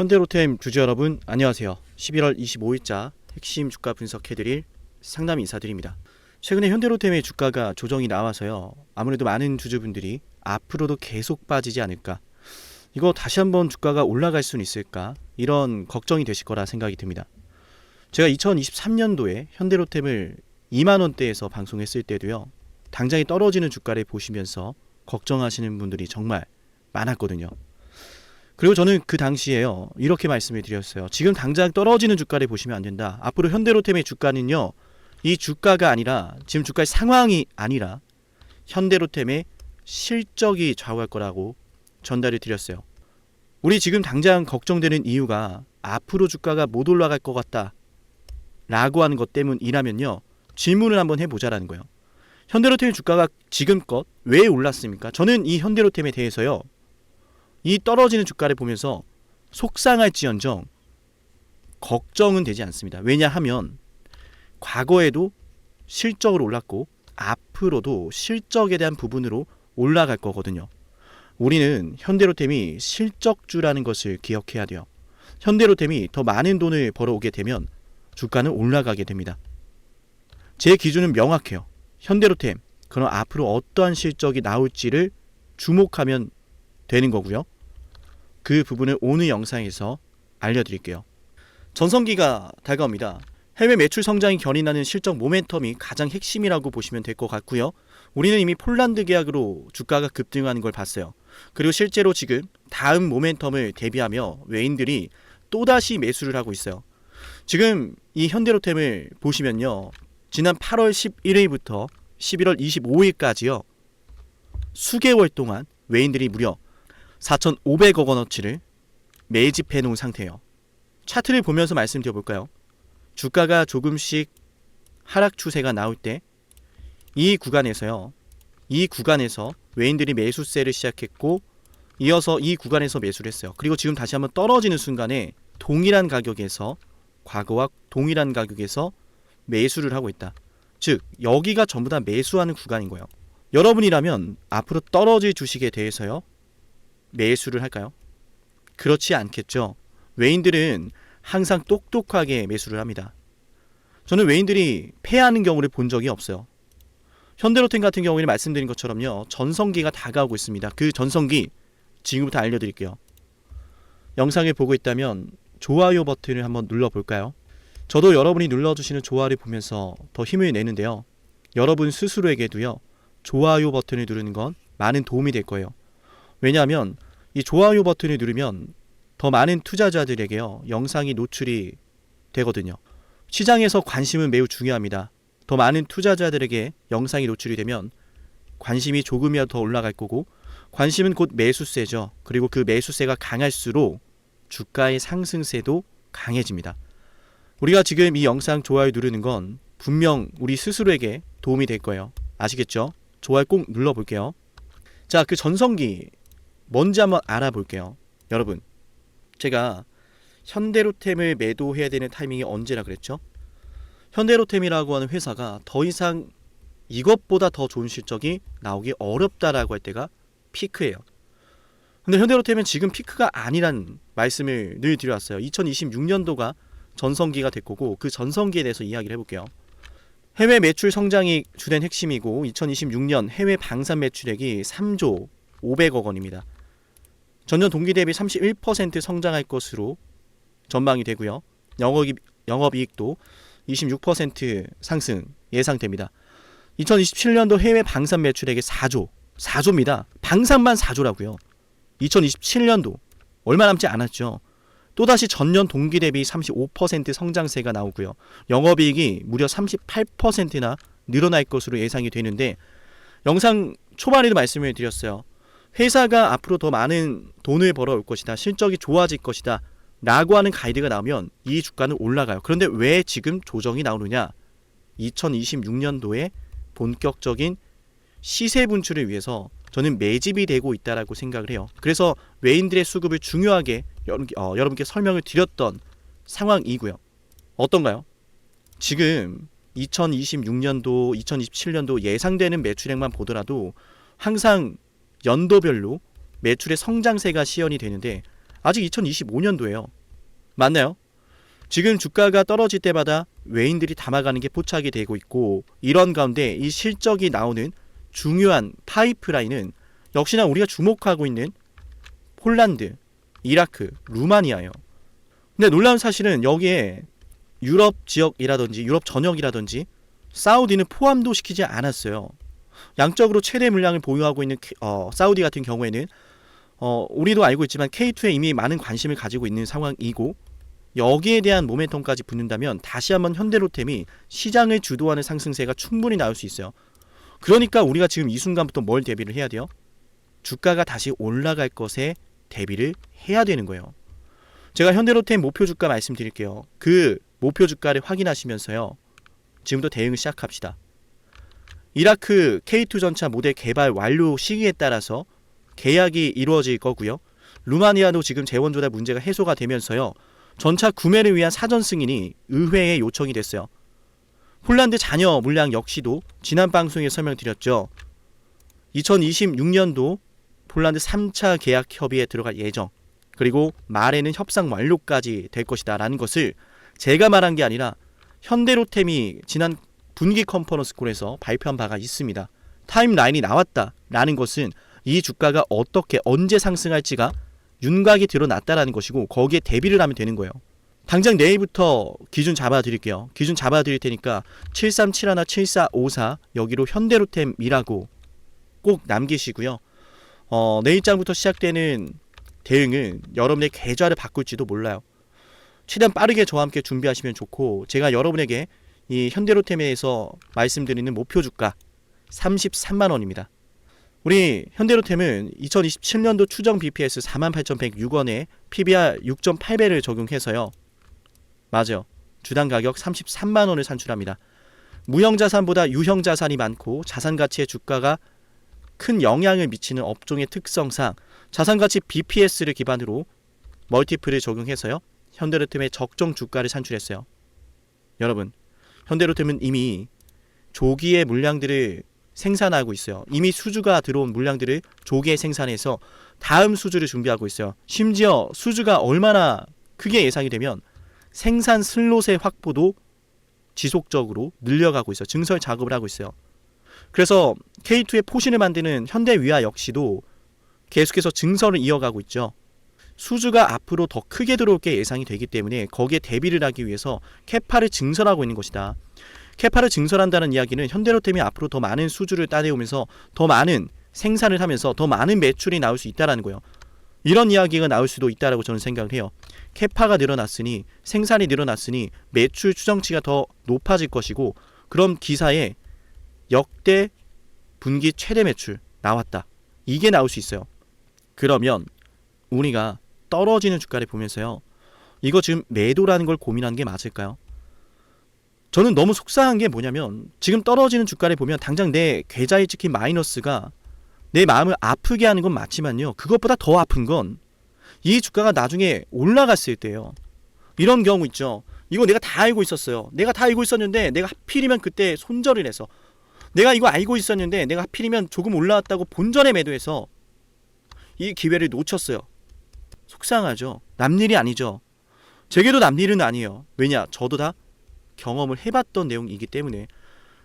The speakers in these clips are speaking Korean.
현대로템 주주 여러분 안녕하세요. 11월 25일자 핵심 주가 분석해드릴 상담 인사드립니다. 최근에 현대로템의 주가가 조정이 나와서요. 아무래도 많은 주주분들이 앞으로도 계속 빠지지 않을까. 이거 다시 한번 주가가 올라갈 수는 있을까. 이런 걱정이 되실 거라 생각이 듭니다. 제가 2023년도에 현대로템을 2만 원대에서 방송했을 때도요. 당장에 떨어지는 주가를 보시면서 걱정하시는 분들이 정말 많았거든요. 그리고 저는 그 당시에요 이렇게 말씀을 드렸어요. 지금 당장 떨어지는 주가를 보시면 안 된다. 앞으로 현대로템의 주가는요 이 주가가 아니라 지금 주가의 상황이 아니라 현대로템의 실적이 좌우할 거라고 전달을 드렸어요. 우리 지금 당장 걱정되는 이유가 앞으로 주가가 못 올라갈 것 같다. 라고 하는 것 때문이라면요. 질문을 한번 해보자라는 거예요. 현대로템의 주가가 지금껏 왜 올랐습니까? 저는 이 현대로템에 대해서요. 이 떨어지는 주가를 보면서 속상할지언정 걱정은 되지 않습니다. 왜냐하면 과거에도 실적으로 올랐고 앞으로도 실적에 대한 부분으로 올라갈 거거든요. 우리는 현대로템이 실적주라는 것을 기억해야 돼요. 현대로템이 더 많은 돈을 벌어오게 되면 주가는 올라가게 됩니다. 제 기준은 명확해요. 현대로템, 그럼 앞으로 어떠한 실적이 나올지를 주목하면 되는 거고요. 그 부분을 오늘 영상에서 알려드릴게요. 전성기가 다가옵니다. 해외 매출 성장이 견인하는 실적 모멘텀이 가장 핵심이라고 보시면 될 것 같고요. 우리는 이미 폴란드 계약으로 주가가 급등하는 걸 봤어요. 그리고 실제로 지금 다음 모멘텀을 대비하며 외인들이 또다시 매수를 하고 있어요. 지금 이 현대로템을 보시면요. 지난 8월 11일부터 11월 25일까지요. 수개월 동안 외인들이 무려 4,500억 원어치를 매집해 놓은 상태예요. 차트를 보면서 말씀드려 볼까요? 주가가 조금씩 하락 추세가 나올 때 이 구간에서요. 이 구간에서 외인들이 매수세를 시작했고 이어서 이 구간에서 매수를 했어요. 그리고 지금 다시 한번 떨어지는 순간에 동일한 가격에서 과거와 동일한 가격에서 매수를 하고 있다. 즉 여기가 전부 다 매수하는 구간인 거예요. 여러분이라면 앞으로 떨어질 주식에 대해서요. 매수를 할까요? 그렇지 않겠죠. 외인들은 항상 똑똑하게 매수를 합니다. 저는 외인들이 패하는 경우를 본 적이 없어요. 현대로템 같은 경우에는 말씀드린 것처럼요. 전성기가 다가오고 있습니다. 그 전성기 지금부터 알려드릴게요. 영상을 보고 있다면 좋아요 버튼을 한번 눌러볼까요? 저도 여러분이 눌러주시는 좋아요를 보면서 더 힘을 내는데요. 여러분 스스로에게도요. 좋아요 버튼을 누르는 건 많은 도움이 될 거예요. 왜냐하면 이 좋아요 버튼을 누르면 더 많은 투자자들에게요 영상이 노출이 되거든요. 시장에서 관심은 매우 중요합니다. 더 많은 투자자들에게 영상이 노출이 되면 관심이 조금이라도 더 올라갈 거고 관심은 곧 매수세죠. 그리고 그 매수세가 강할수록 주가의 상승세도 강해집니다. 우리가 지금 이 영상 좋아요 누르는 건 분명 우리 스스로에게 도움이 될 거예요. 아시겠죠? 좋아요 꼭 눌러볼게요. 자, 그 전성기 뭔지 한번 알아볼게요. 여러분, 제가 현대로템을 매도해야 되는 타이밍이 언제라 그랬죠? 현대로템이라고 하는 회사가 더 이상 이것보다 더 좋은 실적이 나오기 어렵다라고 할 때가 피크예요. 근데 현대로템은 지금 피크가 아니란 말씀을 늘 드려왔어요. 2026년도가 전성기가 될 거고 그 전성기에 대해서 이야기를 해볼게요. 해외 매출 성장이 주된 핵심이고 2026년 해외 방산 매출액이 3조 500억 원입니다. 전년 동기 대비 31% 성장할 것으로 전망이 되고요. 영업이익, 영업이익도 26% 상승 예상됩니다. 2027년도 해외 방산 매출액이 4조, 4조입니다. 방산만 4조라고요. 2027년도 얼마 남지 않았죠. 또다시 전년 동기 대비 35% 성장세가 나오고요. 영업이익이 무려 38%나 늘어날 것으로 예상이 되는데 영상 초반에도 말씀을 드렸어요. 회사가 앞으로 더 많은 돈을 벌어올 것이다. 실적이 좋아질 것이다. 라고 하는 가이드가 나오면 이 주가는 올라가요. 그런데 왜 지금 조정이 나오느냐? 2026년도에 본격적인 시세 분출을 위해서 저는 매집이 되고 있다라고 생각을 해요. 그래서 외인들의 수급을 중요하게 여러분, 어, 여러분께 설명을 드렸던 상황이고요. 어떤가요? 지금 2026년도, 2027년도 예상되는 매출액만 보더라도 항상 연도별로 매출의 성장세가 시연이 되는데 아직 2025년도예요. 맞나요? 지금 주가가 떨어질 때마다 외인들이 담아가는 게 포착이 되고 있고 이런 가운데 이 실적이 나오는 중요한 파이프라인은 역시나 우리가 주목하고 있는 폴란드, 이라크, 루마니아예요. 근데 놀라운 사실은 여기에 유럽 지역이라든지 유럽 전역이라든지 사우디는 포함도 시키지 않았어요. 양적으로 최대 물량을 보유하고 있는 어, 사우디 같은 경우에는 어, 우리도 알고 있지만 K2에 이미 많은 관심을 가지고 있는 상황이고 여기에 대한 모멘텀까지 붙는다면 다시 한번 현대로템이 시장을 주도하는 상승세가 충분히 나올 수 있어요. 그러니까 우리가 지금 이 순간부터 뭘 대비를 해야 돼요? 주가가 다시 올라갈 것에 대비를 해야 되는 거예요. 제가 현대로템 목표 주가 말씀드릴게요. 그 목표 주가를 확인하시면서요. 지금부터 대응을 시작합시다. 이라크 K2 전차 모델 개발 완료 시기에 따라서 계약이 이루어질 거고요. 루마니아도 지금 재원 조달 문제가 해소가 되면서요. 전차 구매를 위한 사전 승인이 의회에 요청이 됐어요. 폴란드 잔여 물량 역시도 지난 방송에 설명드렸죠. 2026년도 폴란드 3차 계약 협의에 들어갈 예정. 그리고 말에는 협상 완료까지 될 것이다라는 것을 제가 말한 게 아니라 현대로템이 지난 분기 컨퍼런스 콜에서 발표한 바가 있습니다. 타임라인이 나왔다라는 것은 이 주가가 어떻게 언제 상승할지가 윤곽이 드러났다라는 것이고 거기에 대비를 하면 되는 거예요. 당장 내일부터 기준 잡아 드릴게요. 기준 잡아 드릴 테니까 7371 7454 여기로 현대로템이라고 꼭 남기시고요. 어, 내일장부터 시작되는 대응은 여러분의 계좌를 바꿀지도 몰라요. 최대한 빠르게 저와 함께 준비하시면 좋고 제가 여러분에게 이 현대로템에서 말씀드리는 목표 주가 33만 원입니다. 우리 현대로템은 2027년도 추정 BPS 48,106원에 PBR 6.8배를 적용해서요. 맞아요. 주당 가격 33만 원을 산출합니다. 무형 자산보다 유형 자산이 많고 자산 가치의 주가가 큰 영향을 미치는 업종의 특성상 자산 가치 BPS를 기반으로 멀티플을 적용해서요. 현대로템의 적정 주가를 산출했어요. 여러분, 현대로템은 이미 조기에 물량들을 생산하고 있어요. 이미 수주가 들어온 물량들을 조기에 생산해서 다음 수주를 준비하고 있어요. 심지어 수주가 얼마나 크게 예상이 되면 생산 슬롯의 확보도 지속적으로 늘려가고 있어요. 증설 작업을 하고 있어요. 그래서 K2의 포신을 만드는 현대위아 역시도 계속해서 증설을 이어가고 있죠. 수주가 앞으로 더 크게 들어올 게 예상이 되기 때문에 거기에 대비를 하기 위해서 캐파를 증설하고 있는 것이다. 캐파를 증설한다는 이야기는 현대로템이 앞으로 더 많은 수주를 따내오면서 더 많은 생산을 하면서 더 많은 매출이 나올 수 있다라는 거예요. 이런 이야기가 나올 수도 있다라고 저는 생각을 해요. 캐파가 늘어났으니 생산이 늘어났으니 매출 추정치가 더 높아질 것이고 그럼 기사에 역대 분기 최대 매출 나왔다. 이게 나올 수 있어요. 그러면 우리가 떨어지는 주가를 보면서요. 이거 지금 매도라는 걸 고민하는 게 맞을까요? 저는 너무 속상한 게 뭐냐면 지금 떨어지는 주가를 보면 당장 내 계좌에 찍힌 마이너스가 내 마음을 아프게 하는 건 맞지만요. 그것보다 더 아픈 건 이 주가가 나중에 올라갔을 때요. 이런 경우 있죠. 이거 내가 다 알고 있었어요. 내가 다 알고 있었는데 내가 하필이면 그때 손절을 해서 내가 이거 알고 있었는데 내가 하필이면 조금 올라왔다고 본전에 매도해서 이 기회를 놓쳤어요. 속상하죠. 남일이 아니죠. 제게도 남일은 아니에요. 왜냐? 저도 다 경험을 해봤던 내용이기 때문에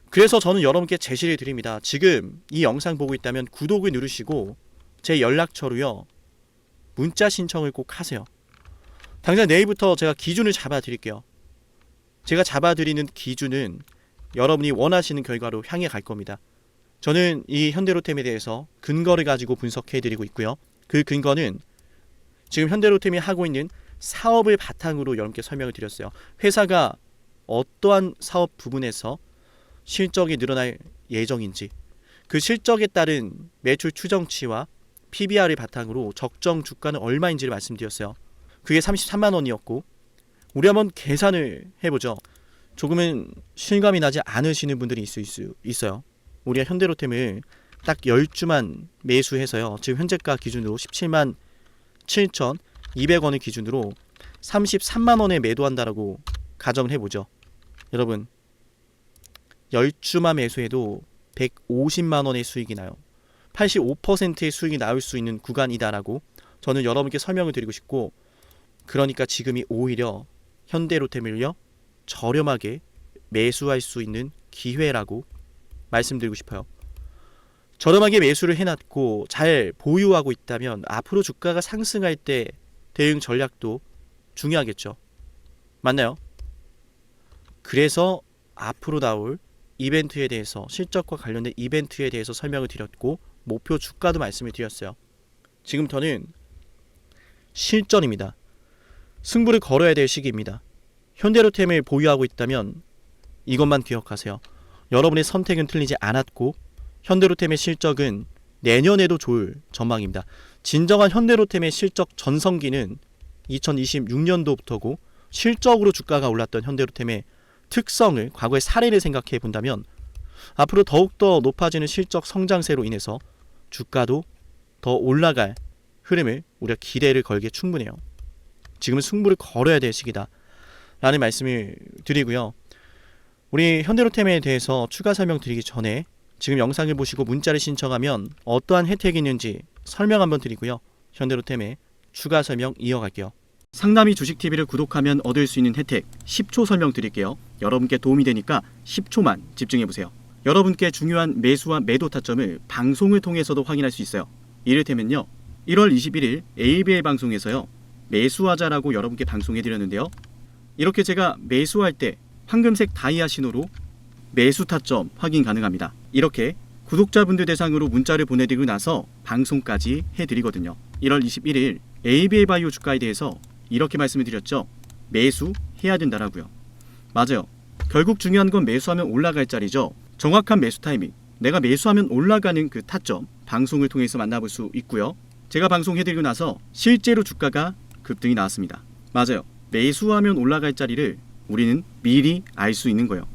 그래서 저는 여러분께 제시를 드립니다. 지금 이 영상 보고 있다면 구독을 누르시고 제 연락처로요 문자 신청을 꼭 하세요. 당장 내일부터 제가 기준을 잡아 드릴게요. 제가 잡아 드리는 기준은 여러분이 원하시는 결과로 향해 갈 겁니다. 저는 이 현대로템에 대해서 근거를 가지고 분석해 드리고 있고요. 그 근거는 지금 현대로템이 하고 있는 사업을 바탕으로 여러분께 설명을 드렸어요. 회사가 어떠한 사업 부분에서 실적이 늘어날 예정인지 그 실적에 따른 매출 추정치와 PBR을 바탕으로 적정 주가는 얼마인지를 말씀드렸어요. 그게 33만 원이었고 우리 한번 계산을 해보죠. 조금은 실감이 나지 않으시는 분들이 있을 수 있어요. 우리가 현대로템을 딱 10주만 매수해서요. 지금 현재가 기준으로 17만 7,200원을 기준으로 33만 원에 매도한다라고 가정을 해보죠. 여러분 10주만 매수해도 150만 원의 수익이 나요. 85%의 수익이 나올 수 있는 구간이다라고 저는 여러분께 설명을 드리고 싶고 그러니까 지금이 오히려 현대로템을요 저렴하게 매수할 수 있는 기회라고 말씀드리고 싶어요. 저렴하게 매수를 해놨고 잘 보유하고 있다면 앞으로 주가가 상승할 때 대응 전략도 중요하겠죠. 맞나요? 그래서 앞으로 나올 이벤트에 대해서 실적과 관련된 이벤트에 대해서 설명을 드렸고 목표 주가도 말씀을 드렸어요. 지금부터는 실전입니다. 승부를 걸어야 될 시기입니다. 현대로템을 보유하고 있다면 이것만 기억하세요. 여러분의 선택은 틀리지 않았고 현대로템의 실적은 내년에도 좋을 전망입니다. 진정한 현대로템의 실적 전성기는 2026년도부터고 실적으로 주가가 올랐던 현대로템의 특성을 과거의 사례를 생각해 본다면 앞으로 더욱더 높아지는 실적 성장세로 인해서 주가도 더 올라갈 흐름을 우리가 기대를 걸기에 충분해요. 지금은 승부를 걸어야 될 시기다. 라는 말씀을 드리고요. 우리 현대로템에 대해서 추가 설명 드리기 전에 지금 영상을 보시고 문자를 신청하면 어떠한 혜택이 있는지 설명 한번 드리고요. 현대로템의 추가 설명 이어갈게요. 상담이 주식TV를 구독하면 얻을 수 있는 혜택 10초 설명 드릴게요. 여러분께 도움이 되니까 10초만 집중해 보세요. 여러분께 중요한 매수와 매도 타점을 방송을 통해서도 확인할 수 있어요. 이를테면요. 1월 21일 ABL 방송에서요. 매수하자라고 여러분께 방송해 드렸는데요. 이렇게 제가 매수할 때 황금색 다이아 신호로 매수 타점 확인 가능합니다. 이렇게 구독자분들 대상으로 문자를 보내드리고 나서 방송까지 해드리거든요. 1월 21일 ABA 바이오 주가에 대해서 이렇게 말씀을 드렸죠. 매수해야 된다라고요. 맞아요. 결국 중요한 건 매수하면 올라갈 자리죠. 정확한 매수 타이밍, 내가 매수하면 올라가는 그 타점 방송을 통해서 만나볼 수 있고요. 제가 방송해드리고 나서 실제로 주가가 급등이 나왔습니다. 맞아요. 매수하면 올라갈 자리를 우리는 미리 알 수 있는 거예요.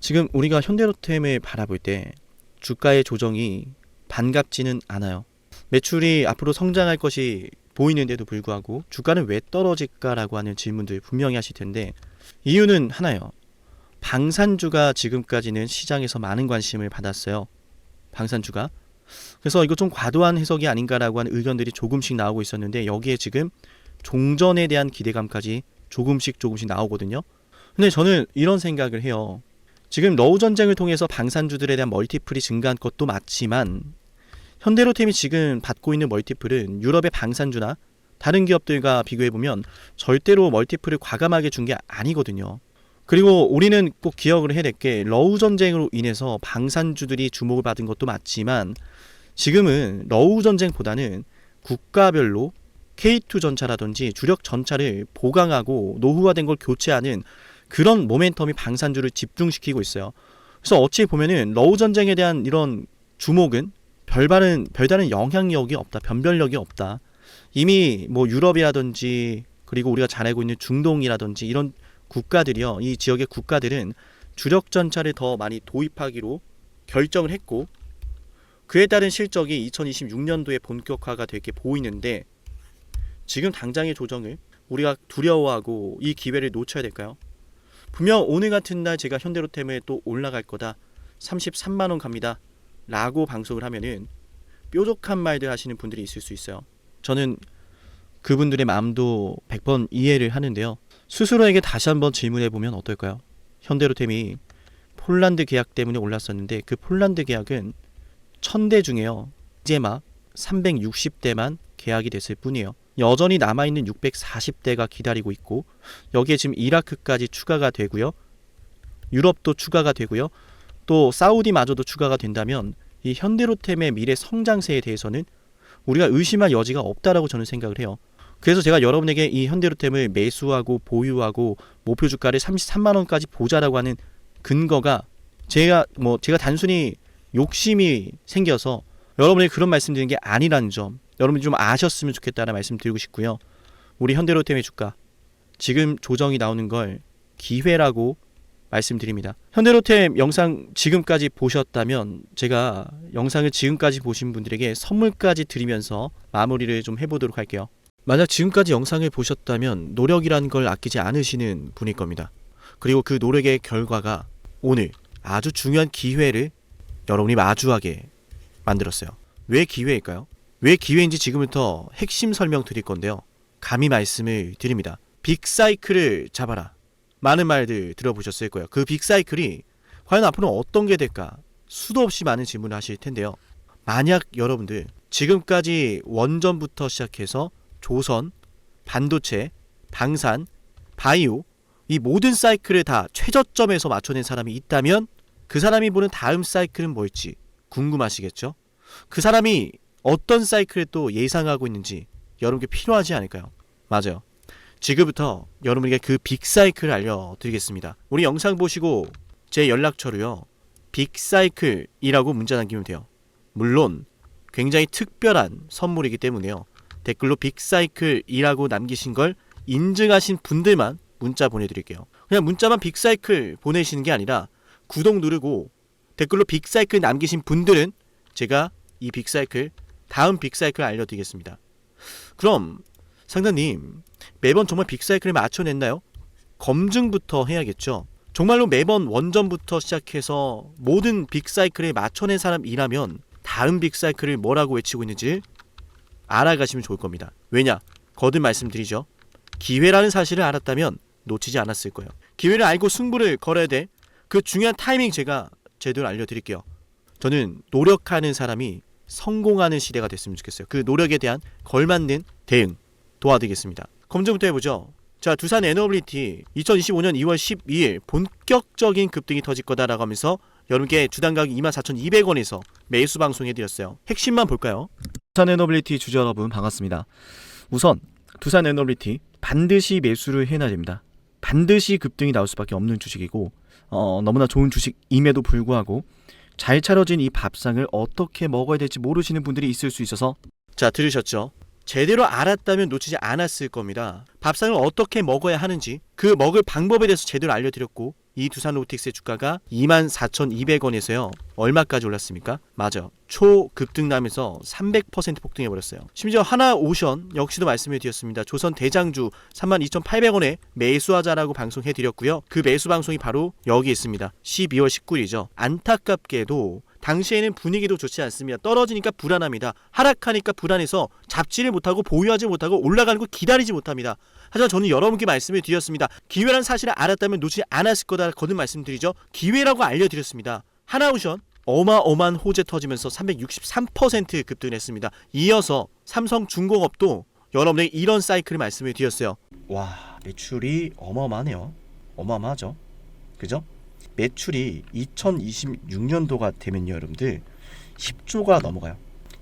지금 우리가 현대로템을 바라볼 때 주가의 조정이 반갑지는 않아요. 매출이 앞으로 성장할 것이 보이는데도 불구하고 주가는 왜 떨어질까라고 하는 질문들 분명히 하실 텐데 이유는 하나예요. 방산주가 지금까지는 시장에서 많은 관심을 받았어요. 방산주가. 그래서 이거 좀 과도한 해석이 아닌가라고 하는 의견들이 조금씩 나오고 있었는데 여기에 지금 종전에 대한 기대감까지 조금씩 조금씩 나오거든요. 근데 저는 이런 생각을 해요. 지금 러우 전쟁을 통해서 방산주들에 대한 멀티플이 증가한 것도 맞지만 현대로템이 지금 받고 있는 멀티플은 유럽의 방산주나 다른 기업들과 비교해 보면 절대로 멀티플을 과감하게 준 게 아니거든요. 그리고 우리는 꼭 기억을 해야 될 게 러우 전쟁으로 인해서 방산주들이 주목을 받은 것도 맞지만 지금은 러우 전쟁보다는 국가별로 K2 전차라든지 주력 전차를 보강하고 노후화된 걸 교체하는 그런 모멘텀이 방산주를 집중시키고 있어요. 그래서 어찌 보면은 러우 전쟁에 대한 이런 주목은 별다른 별다른 영향력이 없다, 변별력이 없다. 이미 뭐 유럽이라든지 그리고 우리가 잘 알고 있는 중동이라든지 이런 국가들이요, 이 지역의 국가들은 주력 전차를 더 많이 도입하기로 결정을 했고 그에 따른 실적이 2026년도에 본격화가 될게 보이는데 지금 당장의 조정을 우리가 두려워하고 이 기회를 놓쳐야 될까요? 분명 오늘 같은 날 제가 현대로템에 또 올라갈 거다. 33만 원 갑니다. 라고 방송을 하면은 뾰족한 말들 하시는 분들이 있을 수 있어요. 저는 그분들의 마음도 100번 이해를 하는데요. 스스로에게 다시 한번 질문해 보면 어떨까요? 현대로템이 폴란드 계약 때문에 올랐었는데 그 폴란드 계약은 1000대 중에요. 이제 막 360대만 계약이 됐을 뿐이에요. 여전히 남아있는 640대가 기다리고 있고 여기에 지금 이라크까지 추가가 되고요. 유럽도 추가가 되고요. 또 사우디마저도 추가가 된다면 이 현대로템의 미래 성장세에 대해서는 우리가 의심할 여지가 없다라고 저는 생각을 해요. 그래서 제가 여러분에게 이 현대로템을 매수하고 보유하고 목표 주가를 33만 원까지 보자라고 하는 근거가 제가 뭐 제가 단순히 욕심이 생겨서 여러분에게 그런 말씀드리는 게 아니라는 점 여러분이 좀 아셨으면 좋겠다는 말씀 드리고 싶고요. 우리 현대로템의 주가 지금 조정이 나오는 걸 기회라고 말씀드립니다. 현대로템 영상 지금까지 보셨다면 제가 영상을 지금까지 보신 분들에게 선물까지 드리면서 마무리를 좀 해보도록 할게요. 만약 지금까지 영상을 보셨다면 노력이라는 걸 아끼지 않으시는 분일 겁니다. 그리고 그 노력의 결과가 오늘 아주 중요한 기회를 여러분이 마주하게 만들었어요. 왜 기회일까요? 왜 기회인지 지금부터 핵심 설명 드릴 건데요. 감히 말씀을 드립니다. 빅사이클을 잡아라. 많은 말들 들어보셨을 거예요. 그 빅사이클이 과연 앞으로 어떤 게 될까? 수도 없이 많은 질문을 하실 텐데요. 만약 여러분들 지금까지 원전부터 시작해서 조선, 반도체, 방산, 바이오 이 모든 사이클을 다 최저점에서 맞춰낸 사람이 있다면 그 사람이 보는 다음 사이클은 뭘지 궁금하시겠죠? 그 사람이 어떤 사이클을 또 예상하고 있는지 여러분께 필요하지 않을까요? 맞아요. 지금부터 여러분에게 그 빅사이클을 알려드리겠습니다. 우리 영상 보시고 제 연락처로요. 빅사이클이라고 문자 남기면 돼요. 물론 굉장히 특별한 선물이기 때문에요. 댓글로 빅사이클이라고 남기신 걸 인증하신 분들만 문자 보내드릴게요. 그냥 문자만 빅사이클 보내시는 게 아니라 구독 누르고 댓글로 빅사이클 남기신 분들은 제가 이 빅사이클 다음 빅사이클 알려드리겠습니다. 그럼 상단님 매번 정말 빅사이클을 맞춰냈나요? 검증부터 해야겠죠. 정말로 매번 원전부터 시작해서 모든 빅사이클에 맞춰낸 사람이라면 다음 빅사이클을 뭐라고 외치고 있는지 알아가시면 좋을 겁니다. 왜냐? 거듭 말씀드리죠. 기회라는 사실을 알았다면 놓치지 않았을 거예요. 기회를 알고 승부를 걸어야 돼. 그 중요한 타이밍 제가 제대로 알려드릴게요. 저는 노력하는 사람이 성공하는 시대가 됐으면 좋겠어요. 그 노력에 대한 걸맞는 대응 도와드리겠습니다. 검증부터 해보죠. 자, 두산 에너빌리티 2025년 2월 12일 본격적인 급등이 터질 거다라고 하면서 여러분께 주당 가격 24,200원에서 매수 방송해드렸어요. 핵심만 볼까요? 두산 에너빌리티 주주 여러분 반갑습니다. 우선 두산 에너빌리티 반드시 매수를 해놔야 됩니다. 반드시 급등이 나올 수밖에 없는 주식이고 어, 너무나 좋은 주식임에도 불구하고 잘 차려진 이 밥상을 어떻게 먹어야 될지 모르시는 분들이 있을 수 있어서 자 들으셨죠? 제대로 알았다면 놓치지 않았을 겁니다. 밥상을 어떻게 먹어야 하는지 그 먹을 방법에 대해서 제대로 알려드렸고 이 두산 로틱스의 주가가 24,200원에서요 얼마까지 올랐습니까? 맞아 초급등 나면서 300% 폭등해버렸어요. 심지어 하나 오션 역시도 말씀해 드렸습니다. 조선 대장주 32,800원에 매수하자라고 방송해 드렸고요. 그 매수 방송이 바로 여기 있습니다. 12월 19일이죠. 안타깝게도 당시에는 분위기도 좋지 않습니다. 떨어지니까 불안합니다. 하락하니까 불안해서 잡지를 못하고 보유하지 못하고 올라가는 거 기다리지 못합니다. 하지만 저는 여러분께 말씀을 드렸습니다. 기회란 사실을 알았다면 놓치지 않았을 거다 거듭 말씀드리죠. 기회라고 알려드렸습니다. 하나오션 어마어마한 호재 터지면서 363% 급등했습니다. 이어서 삼성중공업도 여러분에게 이런 사이클을 말씀을 드렸어요. 와 매출이 어마어마하네요. 어마어마하죠. 그죠? 매출이 2026년도가 되면요 여러분들 10조가 넘어가요.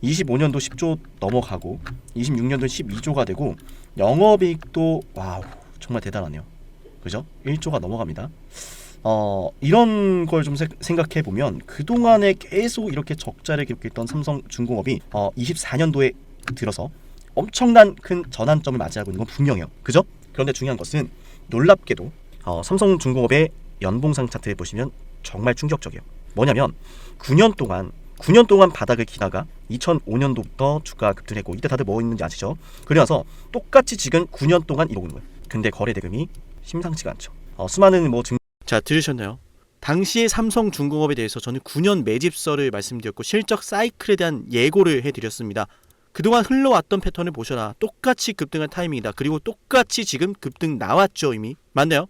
25년도 10조 넘어가고 26년도 12조가 되고 영업이익도 와우 정말 대단하네요. 그죠? 1조가 넘어갑니다. 어 이런 걸 좀 생각해 보면 그 동안에 계속 이렇게 적자를 기록했던 삼성중공업이 어 24년도에 들어서 엄청난 큰 전환점을 맞이하고 있는 건 분명해요. 그죠? 그런데 중요한 것은 놀랍게도 어, 삼성중공업의 연봉상 차트에 보시면 정말 충격적이에요. 뭐냐면 9년 동안 9년 동안 바닥을 기다가 2005년도부터 주가 급등했고 이때 다들 뭐 있는지 아시죠? 그래서 똑같이 지금 9년 동안 이러고 있는 거예요. 근데 거래 대금이 심상치가 않죠. 어, 수많은 뭐 증... 자 들으셨나요? 당시에 삼성중공업에 대해서 저는 9년 매집설을 말씀드렸고 실적 사이클에 대한 예고를 해드렸습니다. 그동안 흘러왔던 패턴을 보셔라. 똑같이 급등한 타이밍이다. 그리고 똑같이 지금 급등 나왔죠 이미. 맞나요?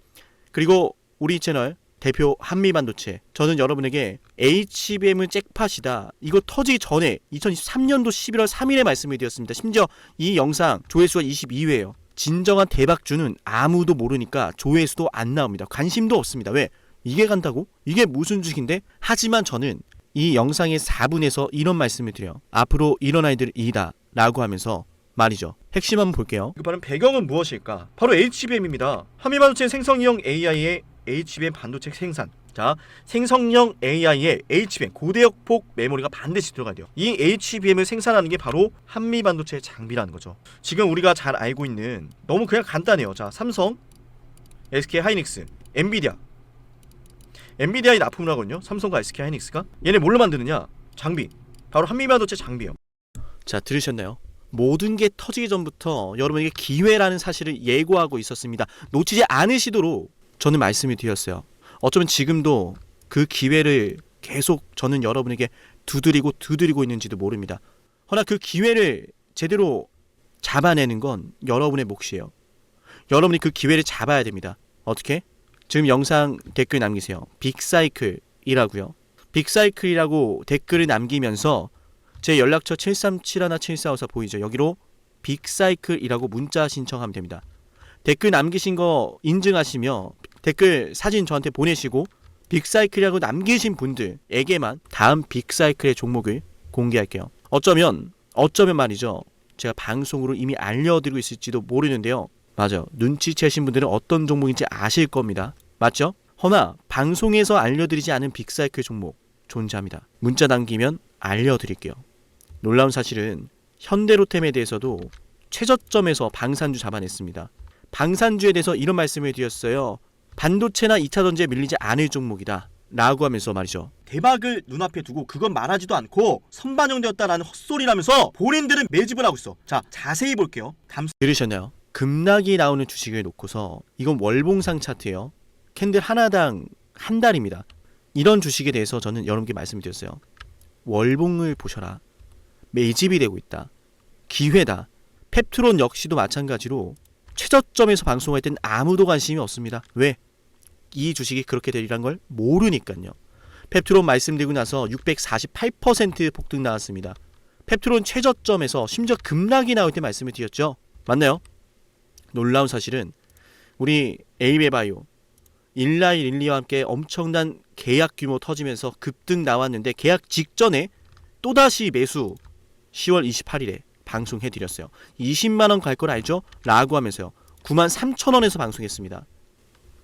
그리고 우리 채널 대표 한미반도체. 저는 여러분에게 HBM은 잭팟이다. 이거 터지기 전에 2023년도 11월 3일에 말씀을 드렸습니다. 심지어 이 영상 조회수가 22회예요. 진정한 대박주는 아무도 모르니까 조회수도 안 나옵니다. 관심도 없습니다. 왜? 이게 간다고? 이게 무슨 주식인데? 하지만 저는 이 영상의 4분에서 이런 말씀을 드려요. 앞으로 이런 아이들 이다 라고 하면서 말이죠. 핵심 한번 볼게요. 그 바로 배경은 무엇일까? 바로 HBM입니다. 한미반도체 생성형 AI의 HBM 반도체 생산. 자, 생성형 AI에 HBM 고대역폭 메모리가 반드시 들어가야 돼요. 이 HBM을 생산하는 게 바로 한미 반도체 장비라는 거죠. 지금 우리가 잘 알고 있는 너무 그냥 간단해요. 자, 삼성, SK 하이닉스, 엔비디아. 엔비디아의 납품을 하거든요. 삼성과 SK 하이닉스가. 얘네 뭘로 만드느냐? 장비. 바로 한미 반도체 장비예요. 자, 들으셨나요? 모든 게 터지기 전부터 여러분에게 기회라는 사실을 예고하고 있었습니다. 놓치지 않으시도록 저는 말씀을 드렸어요. 어쩌면 지금도 그 기회를 계속 저는 여러분에게 두드리고 두드리고 있는지도 모릅니다. 허나 그 기회를 제대로 잡아내는 건 여러분의 몫이에요. 여러분이 그 기회를 잡아야 됩니다. 어떻게? 지금 영상 댓글 남기세요. 빅사이클이라고요. 빅사이클이라고 댓글을 남기면서 제 연락처 7371744 보이죠? 여기로 빅사이클이라고 문자 신청하면 됩니다. 댓글 남기신 거 인증하시며 댓글 사진 저한테 보내시고 빅사이클이라고 남기신 분들에게만 다음 빅사이클의 종목을 공개할게요. 어쩌면 어쩌면 말이죠. 제가 방송으로 이미 알려드리고 있을지도 모르는데요. 맞아요. 눈치채신 분들은 어떤 종목인지 아실 겁니다. 맞죠? 허나 방송에서 알려드리지 않은 빅사이클 종목 존재합니다. 문자 남기면 알려드릴게요. 놀라운 사실은 현대로템에 대해서도 최저점에서 방산주 잡아냈습니다. 방산주에 대해서 이런 말씀을 드렸어요. 반도체나 2차 전지에 밀리지 않을 종목이다. 라고 하면서 말이죠. 대박을 눈앞에 두고 그건 말하지도 않고 선반영되었다라는 헛소리라면서 본인들은 매집을 하고 있어. 자, 자세히 볼게요. 감... 들으셨나요? 급락이 나오는 주식을 놓고서 이건 월봉상 차트예요. 캔들 하나당 한 달입니다. 이런 주식에 대해서 저는 여러분께 말씀드렸어요. 월봉을 보셔라. 매집이 되고 있다. 기회다. 펩트론 역시도 마찬가지로 최저점에서 방송할 땐 아무도 관심이 없습니다. 왜? 이 주식이 그렇게 되리란 걸 모르니까요. 펩트론 말씀드리고 나서 648% 폭등 나왔습니다. 펩트론 최저점에서 심지어 급락이 나올 때 말씀을 드렸죠. 맞나요? 놀라운 사실은 우리 에이베바이오 일라이 릴리와 함께 엄청난 계약 규모 터지면서 급등 나왔는데 계약 직전에 또다시 매수 10월 28일에 방송해 드렸어요. 20만 원 갈 걸 알죠? 라고 하면서요. 9만 3천 원에서 방송했습니다.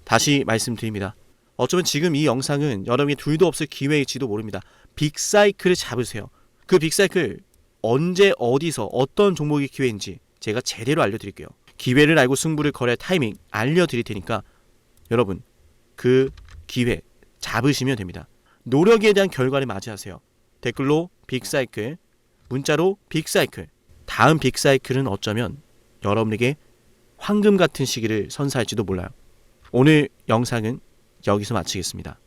다시 말씀드립니다. 어쩌면 지금 이 영상은 여러분이 둘도 없을 기회일지도 모릅니다. 빅사이클을 잡으세요. 그 빅사이클 언제 어디서 어떤 종목이 기회인지 제가 제대로 알려드릴게요. 기회를 알고 승부를 걸어야 타이밍 알려드릴 테니까 여러분 그 기회 잡으시면 됩니다. 노력에 대한 결과를 맞이하세요. 댓글로 빅사이클, 문자로 빅사이클. 다음 빅사이클은 어쩌면 여러분에게 황금 같은 시기를 선사할지도 몰라요. 오늘 영상은 여기서 마치겠습니다.